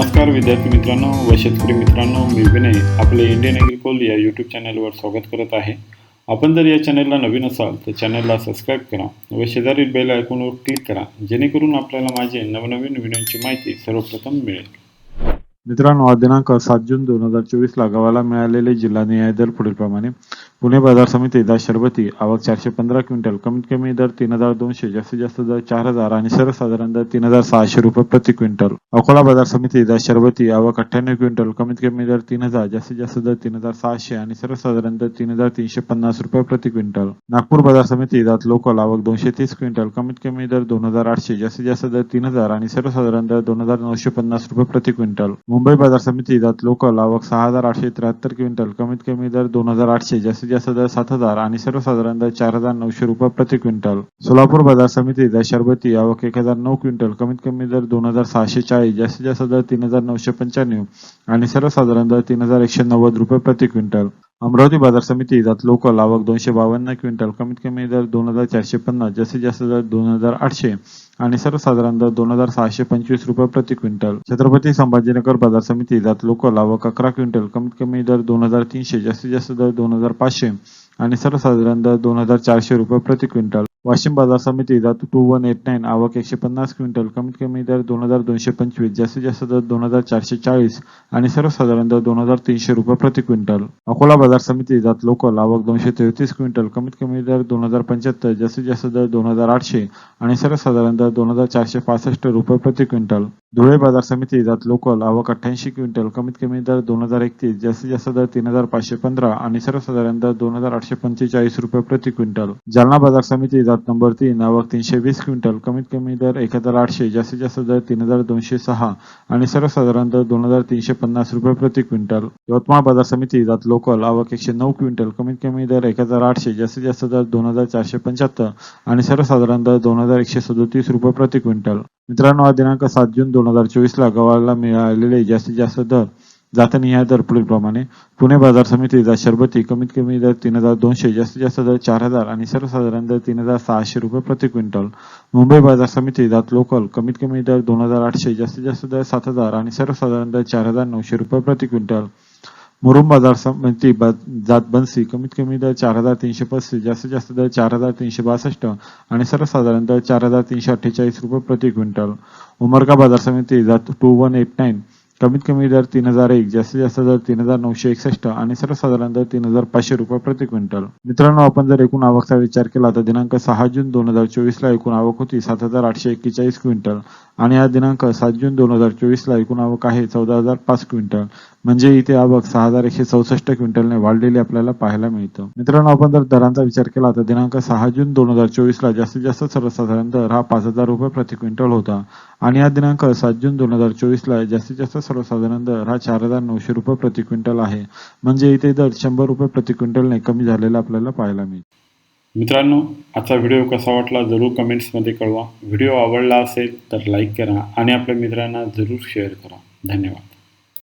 नमस्कार विद्यार्थी मित्रांनो व शेतकरी मित्रांनो मी विनय आपले इंडियन ॲग्रिकोल या यूट्यूब चॅनलवर स्वागत करत आहे. आपण जर या चॅनलला नवीन असाल तर चॅनलला सबस्क्राईब करा व शेजारील बेल आयकॉनवर क्लिक करा जेणेकरून आपल्याला माझे नवनवीन व्हिडिओची माहिती सर्वप्रथम मिळेल. मित्रांनो दिनांक सात जून दोन हजार चोवीस ला गावाला मिळालेले जिल्हा न्याय दर पुढीलप्रमाणे पुणे बाजार समिती दर शरबती आवक चारशे पंधरा क्विंटल कमीत कमी दर तीन हजार दोनशे जास्तीत जास्त दर चार हजार आणि सर्वसाधारण दर तीन हजार सहाशे रुपये प्रति क्विंटल. अकोला बाजार समिती दर शरबती आवक अठ्ठ्याण्णव क्विंटल कमीत कमी दर तीन हजार जास्तीत जास्त दर तीन हजार सहाशे आणि सर्वसाधारण दर तीन हजार तीनशे पन्नास रुपये प्रति क्विंटल. नागपूर बाजार समिती दात लोकल आवक दोनशे तीस क्विंटल कमीत कमी दर दोन हजार आठशे जास्तीत जास्त दर तीन हजार आणि सर्वसाधारण दर दोन हजार नऊशे पन्नास रुपये प्रति क्विंटल. मुंबई बाजार समिती दात लोकल आवक सहा हजार आठशे त्र्याहत्तर क्विंटल कमीत कमी दर दोन हजार आठशे जास्तीत जास्त दर सात हजार आणि सर्वसाधारण दर चार हजार नऊशे रुपये प्रति क्विंटल. सोलापूर बाजार समिती दर शरबती आवक एक हजार नऊ क्विंटल कमीत कमी दर दोन हजार सहाशे चाळीस जास्तीत जास्त दर तीन हजार नऊशे पंच्याण्णव आणि सर्वसाधारण दर तीन हजार एकशे नव्वद रुपये प्रति क्विंटल. अमरावती बाजार समिती जात लोकल आवक दोनशे बावन्न क्विंटल कमीत कमी दर दोन हजार चारशे पन्नास जास्तीत जास्त दर दोन हजार आठशे आणि सर्वसाधारण दर दोन हजार सहाशे पंचवीस रुपये प्रति क्विंटल. छत्रपती संभाजीनगर बाजार समिती जात लोकल आवक अकरा क्विंटल कमीत कमी दर दोन हजार तीनशे जास्तीत जास्त दर दोन हजार पाचशे आणि सर्वसाधारण दर दोन हजार चारशे रुपये प्रति क्विंटल. वाशिम बाजार समिती जात टू वन एट नाईन आवक एकशे पन्नास क्विंटल कमीत कमी दर दोन हजार दोनशे पंचवीस जास्तीत जास्त दर दोन हजार चारशे चाळीस आणि सर्वसाधारण दर दोन हजार तीनशे रुपये प्रति क्विंटल. अकोला बाजार समिती जात लोकल आवक दोनशे तेहतीस क्विंटल कमीत कमी दर दोन हजार पंच्याहत्तर जास्तीत जास्त दर दोन हजार आठशे आणि सर्वसाधारण दर दोन हजार चारशे पासष्ट रुपये प्रति क्विंटल. धुळे बाजार समिती जात लोकल आवक अठ्ठ्याऐंशी क्विंटल कमीत कमी दर दोन हजार एकतीस जास्तीत जास्त दर तीन हजार पाचशे पंधरा आणि सर्वसाधारण दर दोन हजार आठशे पंचेचाळीस रुपये प्रति क्विंटल. जालना बाजार समिती जात नंबर तीन आवक तीनशे वीस क्विंटल कमीत कमी दर एक हजार आठशे जास्तीत जास्त दर तीन हजार दोनशे सहा आणि सर्वसाधारण दर दोन हजार तीनशे पन्नास रुपये प्रति क्विंटल. यवतमाळ बाजार समिती जात लोकल आवक एकशे नऊ क्विंटल कमीत कमी दर एक हजार आठशे जास्तीत जास्त दर दोन हजार चारशे पंच्याहत्तर आणि सर्वसाधारण दर दोन हजार एकशे सदोतीस रुपये प्रति क्विंटल. मित्रांनो आज दिनांक सात जून दोन हजार चोवीसला गव्हाला मिळालेले जास्तीत जास्त दर जातनिहाय दर पुढीलप्रमाणे. पुणे बाजार समितीचा शरबती कमीत कमी दर तीन हजार दोनशे जास्तीत जास्त दर चार हजार आणि सर्वसाधारण दर तीन हजार सहाशे रुपये प्रति क्विंटल. मुंबई बाजार समिती जात लोकल कमीत कमी दर दोन हजार आठशे जास्तीत जास्त दर सात हजार आणि सर्वसाधारण दर चार हजार नऊशे रुपये प्रति क्विंटल. मुरुम बाजार समिती म्हणजे जात बनसी कमीत कमी दर चार हजार तीनशे पस्तीस जास्तीत जास्त दर चार हजार तीनशे बासष्ट आणि सर्वसाधारण दर चार हजार तीनशे अठ्ठेचाळीस रुपये प्रति क्विंटल. उमरगा बाजार समिती जात टू वन एट नाईन कमीत कमी दर तीन हजार एक जास्तीत जास्त दर तीन हजार नऊशे एकसष्ट आणि सर्वसाधारण दर तीन हजार पाचशे रुपये प्रति क्विंटल. मित्रांनो आपण जर एकूण आवकचा विचार केला तर दिनांक सहा जून दोन हजार चोवीस ला एकूण आवक होती सात हजार आठशे एक्केचाळीस क्विंटल आणि आज दिनांक सात जून दोन हजार चोवीस ला एकूण आवक आहे चौदा हजार पाच क्विंटल. म्हणजे इथे बघ सहा हजार एकशे चौसष्ट क्विंटलने वाढलेली आपल्याला पाहायला मिळतं. मित्रांनो आपण जर दरांचा विचार केला तर दिनांक सहा जून दोन हजार चोवीस ला जास्तीत जास्त सर्वसाधारण दर हा पाच हजार रुपये प्रति क्विंटल होता. आणि हा दिनांक सात जून दोन हजार चोवीस ला जास्तीत जास्त सर्वसाधारण दर हा चार हजार नऊशे रुपये प्रति क्विंटल आहे. म्हणजे इथे दर शंभर रुपये प्रति क्विंटलने कमी झालेला आपल्याला पाहायला मिळतो. मित्रांनो आजचा व्हिडिओ कसा वाटला जरूर कमेंट्समध्ये कळवा. व्हिडिओ आवडला असेल तर लाईक करा आणि आपल्या मित्रांना जरूर शेअर करा. धन्यवाद.